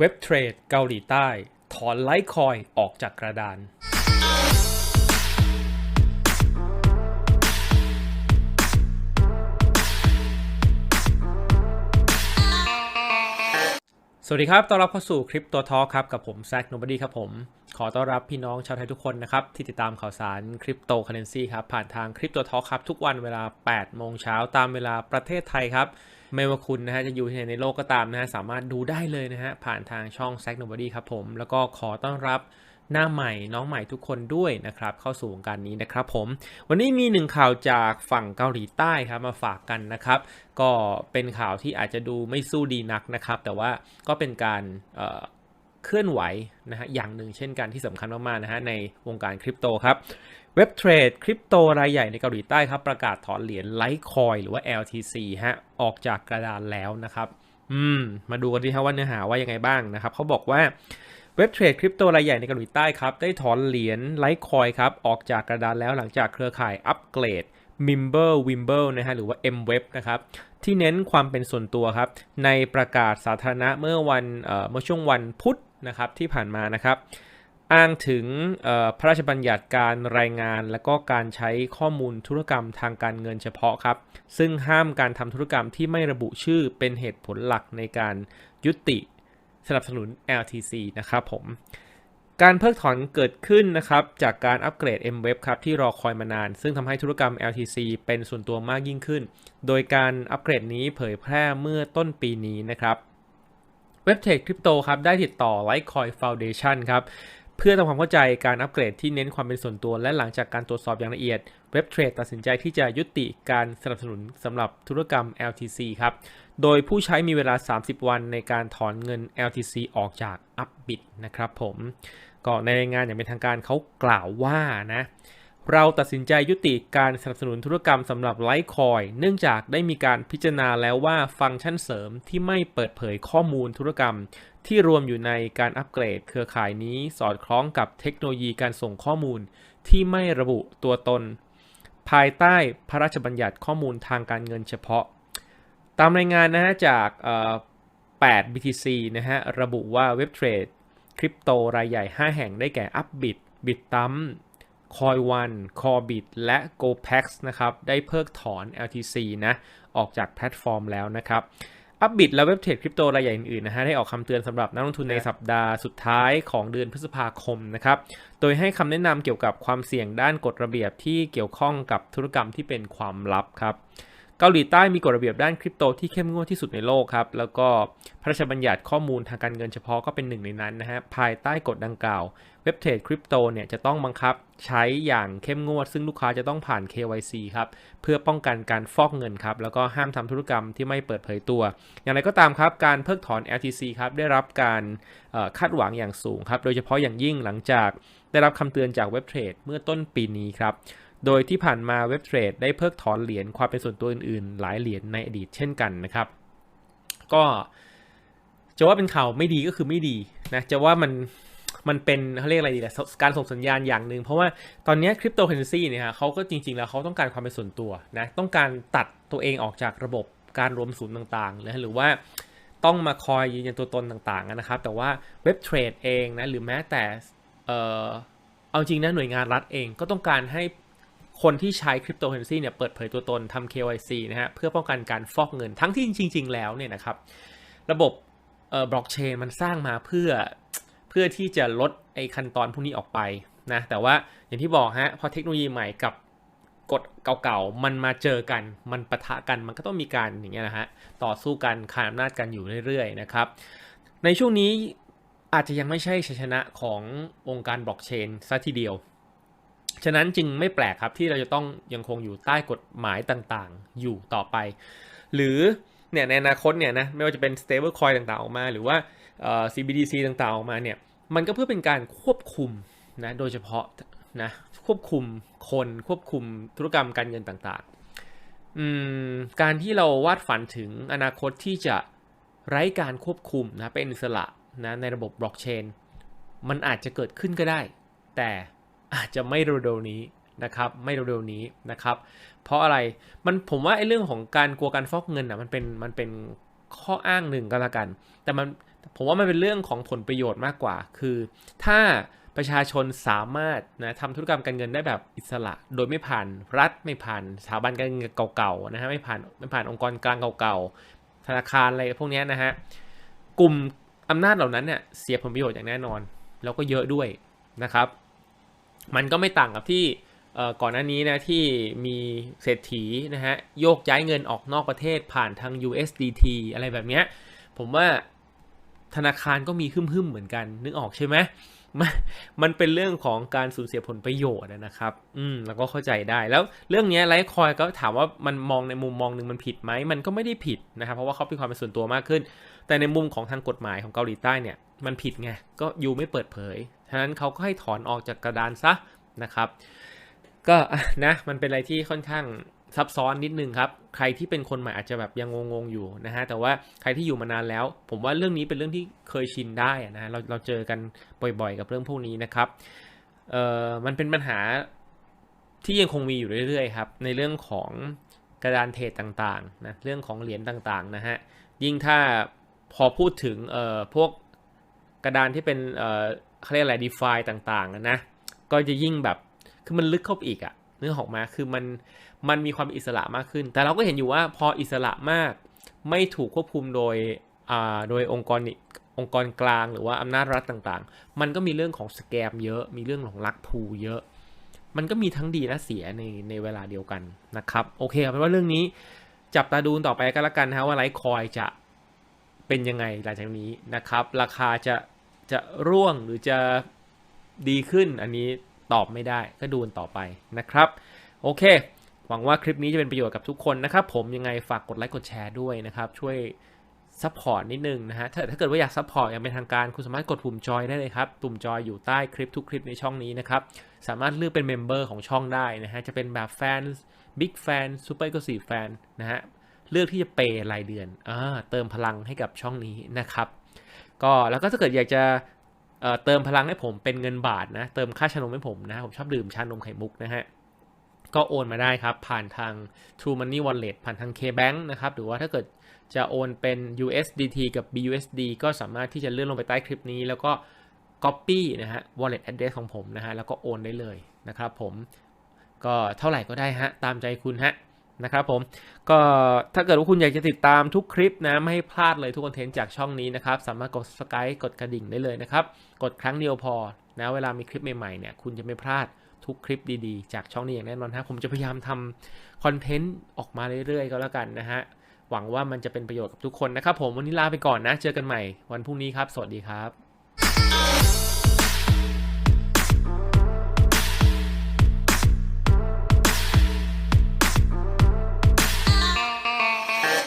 เว็บเทรดเกาหลีใต้ ถอนไลท์คอยออกจากกระดาน สวัสดีครับ ต้อนรับเข้าสู่คลิปตัวทอครับ กับผมแซกโนบดีครับผม ขอต้อนรับพี่น้องชาวไทยทุกคนนะครับ ที่ติดตามข่าวสารคริปโตเคอเรนซีครับ ผ่านทางคลิปตัวทอครับ ทุกวันเวลา 8 โมงเช้าตามเวลาประเทศไทยครับ ไม่ว่าคุณนะฮะจะอยู่ที่ไหนในโลกก็ตามนะฮะสามารถดูได้เลยนะฮะผ่านทางช่องแซกโนบดีครับผม แล้วก็ขอต้อนรับหน้าใหม่น้องใหม่ทุกคนด้วยนะครับเข้าสู่วงการนี้นะครับผม วันนี้มีหนึ่งข่าวจากฝั่งเกาหลีใต้ครับมาฝากกันนะครับ ก็เป็นข่าวที่อาจจะดูไม่สู้ดีนักนะครับ แต่ว่าก็เป็นการ เคลื่อนไหวนะฮะอย่างหนึ่งเช่นกันที่สำคัญมากๆนะฮะในวงการคริปโตครับเว็บเทรดคริปโตรายใหญ่ในเกาหลีใต้ครับประกาศถอนเหรียญไลท์คอยหรือว่า LTC ฮะออกจากกระดานแล้วนะครับอืมมาดูกันดีครับว่าเนื้อหาว่ายังไงบ้างนะครับเขาบอกว่าเว็บเทรดคริปโตรายใหญ่ในเกาหลีใต้ครับได้ถอนเหรียญไลท์คอยครับออกจากกระดานแล้วหลังจากเครือข่ายอัปเกรด m i m b l e w i m b l e นะฮะหรือว่า MWeb นะครับที่เน้นความเป็นส่วนตัวครับในประกาศสาธารณะเมื่อวันเอ่อเมื่อช่วงวันพุธ นะครับที่ผ่านมานะครับ อ้างถึงพระราชบัญญัติการรายงาน และก็การใช้ข้อมูลธุรกรรมทางการเงินเฉพาะครับ ซึ่งห้ามการทำธุรกรรมที่ไม่ระบุชื่อเป็นเหตุผลหลักในการยุติสนับสนุน LTC นะครับผมการเพิกถอนเกิดขึ้นนะครับจากการอัปเกรด MWeb ครับที่รอคอยมานาน ซึ่งทำให้ธุรกรรม LTC เป็นส่วนตัวมากยิ่งขึ้น โดยการอัปเกรดนี้เผยแพร่เมื่อต้นปีนี้นะครับ เว็บเทรดคริปโตครับได้ติดต่อ Litecoin Foundation ครับเพื่อทำความเข้าใจการอัปเกรดที่เน้นความเป็นส่วนตัว และหลังจากการตรวจสอบอย่างละเอียดเว็บเทรดตัดสินใจที่จะยุติการสนับสนุนสำหรับธุรกรรม LTC ครับ โดยผู้ใช้มีเวลา 30 วันในการถอนเงิน LTC ออกจาก Upbit นะครับผม ก็ในรายงานอย่างเป็นทางการเขากล่าวว่านะ เราตัดสินใจยุติการสนับสนุนธุรกรรมสำหรับไลท์คอยเนื่องจากได้มีการพิจารณาแล้วว่าฟังก์ชันเสริมที่ไม่เปิดเผยข้อมูลธุรกรรม ที่รวมอยู่ในการอัปเกรดเครือข่ายนี้สอดคล้องกับเทคโนโลยีการส่งข้อมูล ที่ไม่ระบุตัวตน ภายใต้พระราชบัญญัติข้อมูลทางการเงินเฉพาะ ตามรายงานนะฮะจาก8 BTC นะฮะระบุว่าเว็บเทรดคริปโตรายใหญ่ 5 แห่งได้แก่ Upbit, Bitum, Coin1, Corebit และ GoPax นะครับ ได้เพิกถอน LTC นะ ออกจากแพลตฟอร์มแล้วนะครับ Upbit และเว็บเทรดคริปโตรายใหญ่อื่นๆนะฮะได้ออกคำเตือนสำหรับนักลงทุนในสัปดาห์สุดท้ายของเดือนพฤษภาคมนะครับ โดยให้คำแนะนำเกี่ยวกับความเสี่ยงด้านกฎระเบียบที่เกี่ยวข้องกับธุรกรรมที่เป็นความลับครับเกาหลีใต้มีกฎระเบียบด้านคริปโตที่เข้มงวดที่สุดในโลกครับ แล้วก็พระราชบัญญัติข้อมูลทางการเงินเฉพาะก็เป็นหนึ่งในนั้นนะฮะ ภายใต้กฎดังกล่าว เว็บเทรดคริปโตเนี่ยจะต้องบังคับใช้อย่างเข้มงวด ซึ่งลูกค้าจะต้องผ่าน KYC ครับ เพื่อป้องกันการฟอกเงินครับ แล้วก็ห้ามทำธุรกรรมที่ไม่เปิดเผยตัว อย่างไรก็ตามครับ การเพิกถอน LTC ครับ ได้รับการคาดหวังอย่างสูงครับ โดยเฉพาะอย่างยิ่งหลังจากได้รับคำเตือนจากเว็บเทรดเมื่อต้นปีนี้ครับ โดยที่ผ่านมาเว็บเทรดได้เพิกถอนเหรียญความเป็นส่วนตัวอื่นๆ หลายเหรียญในอดีตเช่นกันนะครับ ก็จะว่าเป็นข่าวไม่ดีก็คือไม่ดีนะ จะว่ามัน มันเป็นเขาเรียกอะไรดีล่ะการส่งสัญญาณอย่างหนึ่งเพราะว่าตอนนี้คริปโตเคอเรนซีเนี่ยฮะเขาก็จริง ๆ แล้วเขาต้องการความเป็นส่วนตัวนะต้องการตัดตัวเองออกจากระบบการรวมศูนย์ต่างๆนะหรือว่าต้องมาคอยยืนยันตัวตนต่างๆนะครับ แต่ว่าเว็บเทรดเองนะหรือแม้แต่เออเอาจริงนะหน่วยงานรัฐเองก็ต้องการให้คนที่ใช้คริปโตเคอเรนซีเนี่ยเปิดเผยตัวตนทำ KYC นะฮะเพื่อป้องกันการฟอกเงินทั้งที่จริง ๆ แล้วเนี่ยนะครับ ระบบเอ่อบล็อกเชนมันสร้างมาเพื่อ พื่อที่จะลดไอ้ขั้นตอนพวกนี้ออกไปนะแต่ว่าอย่างที่บอกฮะพอเทคโนโลยีใหม่กับกฎเก่าๆ มันมาเจอกัน มันปะทะกัน มันก็ต้องมีการอย่างเงี้ยนะฮะ ต่อสู้กันขานอำนาจกันอยู่เรื่อยๆ นะครับ ในช่วงนี้อาจจะยังไม่ใช่ชัยชนะขององค์การบล็อกเชนซะทีเดียว ฉะนั้นจึงไม่แปลกครับที่เราจะต้องยังคงอยู่ใต้กฎหมายต่างๆ อยู่ต่อไป หรือเนี่ยในอนาคตเนี่ยนะ ไม่ว่าจะเป็น stable coin ต่างๆ ออกมา หรือว่า CBDC ต่างๆออกมาเนี่ยมันก็เพื่อเป็นการควบคุมนะโดยเฉพาะนะควบคุมคนควบคุมธุรกรรมการเงินต่างๆ การที่เราวาดฝันถึงอนาคตที่จะไร้การควบคุมนะเป็นอิสระนะในระบบบล็อกเชนมันอาจจะเกิดขึ้นก็ได้ แต่อาจจะไม่เร็วๆนี้นะครับไม่เร็วๆนี้นะครับ เพราะอะไรมันผมว่าไอ้เรื่องของการกลัวการฟอกเงินอะมันเป็นมันเป็นข้ออ้างหนึ่งก็แล้วกัน แต่มัน ผมว่ามันเป็นเรื่องของผลประโยชน์มากกว่า คือ ถ้าประชาชนสามารถนะทำธุรกรรมการเงินได้แบบอิสระ โดยไม่ผ่านรัฐไม่ผ่านสถาบันการเงินเก่าๆนะฮะไม่ผ่านไม่ผ่านองค์กรกลางเก่าๆธนาคารอะไรพวกนี้นะฮะกลุ่มอำนาจเหล่านั้นเนี่ยเสียผลประโยชน์อย่างแน่นอน แล้วก็เยอะด้วยนะครับ มันก็ไม่ต่างกับที่ก่อนหน้านี้นะที่มีเศรษฐีนะฮะโยกย้ายเงินออกนอกประเทศผ่านทาง USDT อะไรแบบเนี้ยผมว่า ธนาคารก็มีหึ่มๆเหมือนกันนึกออกใช่ไหมมันมันเป็นเรื่องของการสูญเสียผลประโยชน์นะครับ อืม แล้วก็เข้าใจได้ แล้วเรื่องนี้ไลท์คอยก็ถามว่ามันมองในมุมมองหนึ่งมันผิดไหม มันก็ไม่ได้ผิดนะครับ เพราะว่าเขาเป็นความเป็นส่วนตัวมากขึ้น แต่ในมุมของทางกฎหมายของเกาหลีใต้เนี่ย มันผิดไง ก็ยูไม่เปิดเผย ฉะนั้นเขาก็ให้ถอนออกจากกระดานซะนะครับ ก็นะ มันเป็นอะไรที่ค่อนข้าง ซับซ้อนนิดนึงครับ ใครที่เป็นคนใหม่อาจจะแบบยังงงๆอยู่นะฮะ แต่ว่าใครที่อยู่มานานแล้ว ผมว่าเรื่องนี้เป็นเรื่องที่เคยชินได้นะฮะเราเราเจอกันบ่อยๆ กับเรื่องพวกนี้นะครับ เอ่อ มันเป็นปัญหาที่ยังคงมีอยู่เรื่อยๆครับ ในเรื่องของกระดานเทรดต่างๆนะ เรื่องของเหรียญต่างๆนะฮะ ยิ่งถ้าพอพูดถึง เอ่อ พวกกระดานที่เป็น เอ่อเขาเรียกอะไร DeFi ต่างๆนะ ก็จะยิ่งแบบ คือมันลึกเข้าไปอีกอะ เนื้อออกมาคือมันมันมีความอิสระมากขึ้น แต่เราก็เห็นอยู่ว่าพออิสระมาก ไม่ถูกควบคุมโดยอ่าโดยองค์กรองค์กรกลางหรือว่าอำนาจรัฐต่างๆ มันก็มีเรื่องของสแกมเยอะ มีเรื่องของลักพูเยอะ มันก็มีทั้งดีและเสียในในเวลาเดียวกันนะครับ โอเคเอาเป็นว่าเรื่องนี้จับตาดูต่อไปก็แล้วกันนะฮะว่าไลท์คอยจะเป็นยังไงหลังจากนี้นะครับ ราคาจะจะร่วงหรือจะดีขึ้นอันนี้ ตอบไม่ได้ก็ดูนต่อไปนะครับ โอเค หวังว่าคลิปนี้จะเป็นประโยชน์กับทุกคนนะครับ ผมยังไงฝากกดไลค์กดแชร์ด้วยนะครับ ช่วยซัพพอร์ตนิดนึงนะฮะถ้าถ้าเกิดว่าอยากซัพพอร์ตอย่างเป็นทางการคุณสามารถกดปุ่มจอยได้เลยครับ ปุ่มจอยอยู่ใต้คลิปทุกคลิปในช่องนี้นะครับ สามารถเลือกเป็นเมมเบอร์ของช่องได้นะฮะ จะเป็นแบบแฟนบิ๊กแฟนซูเปอร์ก็สีแฟนนะฮะ เลือกที่จะเปย์รายเดือนอ่าเติมพลังให้กับช่องนี้นะครับ ก็แล้วก็ถ้าเกิดอยากจะ เเติมพลังให้ผมเป็นเงินบาทนะ เติมค่าชานมให้ผมนะ ผมชอบดื่มชานมไข่มุกนะฮะ ก็โอนมาได้ครับ ผ่านทาง True Money Wallet ผ่านทาง KBank นะครับ หรือว่าถ้าเกิดจะโอนเป็น USDT กับ BUSD ก็สามารถที่จะเลื่อนลงไปใต้คลิปนี้ แล้วก็ Copy นะฮะ Wallet Address ของผมนะฮะ แล้วก็โอนได้เลยนะครับผม ก็เท่าไหร่ก็ได้ฮะ ตามใจคุณฮะ นะครับผมก็ถ้าเกิดว่าคุณอยากจะติดตามทุกคลิปนะ ไม่ให้พลาดเลยทุกคอนเทนต์จากช่องนี้นะครับ สามารถกด subscribe กดกระดิ่งได้เลยนะครับ กดครั้งเดียวพอนะเวลามีคลิปใหม่ๆเนี่ยคุณจะไม่พลาดทุกคลิปดีๆ จากช่องนี้อย่างแน่นอนฮะผมจะพยายามทำคอนเทนต์ออกมาเรื่อยๆ ก็แล้วกันนะฮะหวังว่ามันจะเป็นประโยชน์กับทุกคนนะครับผมวันนี้ลาไปก่อนนะ เจอกันใหม่วันพรุ่งนี้ครับ สวัสดีครับ